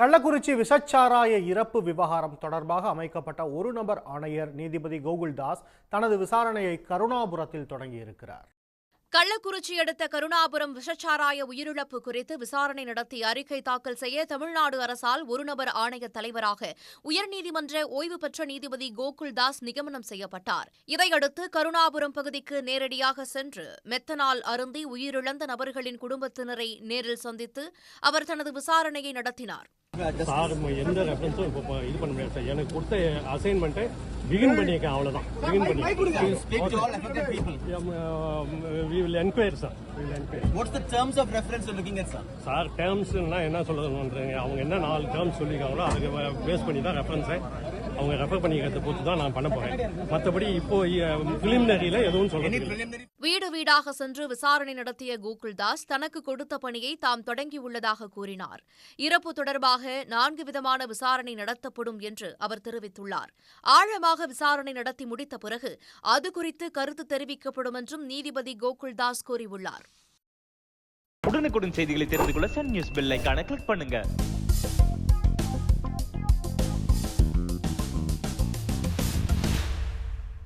கள்ளக்குறிச்சி விஷச்சாராய இறப்பு விவகாரம் தொடர்பாக அமைக்கப்பட்ட ஒரு நபர் ஆணையர் நீதிபதி கோகுல்தாஸ் தனது விசாரணையை கருணாபுரத்தில் தொடங்கியிருக்கிறார். கள்ளக்குறிச்சி அடுத்த கருணாபுரம் விஷச்சாராய உயிரிழப்பு குறித்து விசாரணை நடத்தி அறிக்கை தாக்கல் செய்ய தமிழ்நாடு அரசால் ஒருநபர் ஆணைய தலைவராக உயர்நீதிமன்ற ஓய்வு பெற்ற நீதிபதி கோகுல்தாஸ் நியமனம் செய்யப்பட்டார். இதையடுத்து கருணாபுரம் பகுதிக்கு நேரடியாக சென்று மெத்தனால் அருந்தி உயிரிழந்த நபர்களின் குடும்பத்தினரை நேரில் சந்தித்து அவர் தனது விசாரணையை நடத்தினார். சார் எந்த ரெஃபரன்ஸும் இப்போ இது பண்ண முடியாது சார். எனக்கு கொடுத்த அசைன்மெண்ட்டை பிகின் பண்ணியிருக்கேன் அவ்வளோதான் பிகின் பண்ணி. We will enquire sir looking at, sir? Sir டேர்ம்ஸ்னா என்ன சொல்லணுன்றீங்க அவங்க என்ன நாலு டேர்ம்ஸ் சொல்லியிருக்காங்களோ அதுக்கு பேஸ் பண்ணி தான் ரெஃபரன்ஸை அவங்க ரெஃபர் பண்ணிக்கிறத பொறுத்து தான் நான் பண்ண போகிறேன் மற்றபடி இப்போ பிலிமினரியில் எதுவும் சொல்ல. வீடு வீடாக சென்று விசாரணை நடத்திய கோகுல்தாஸ் தனக்கு கொடுத்த பணியை தாம் தொடங்கியுள்ளதாக கூறினார். இறப்பு தொடர்பாக நான்கு விதமான விசாரணை நடத்தப்படும் என்று அவர் தெரிவித்துள்ளார். ஆழமாக விசாரணை நடத்தி முடித்த பிறகு அது குறித்து கருத்து தெரிவிக்கப்படும் என்றும் நீதிபதி கோகுல்தாஸ் கூறியுள்ளார். உடனுக்குடன் செய்திகளை தெரிந்து கொள்ள சன் நியூஸ் பெல் ஐகானை கிளிக் பண்ணுங்க.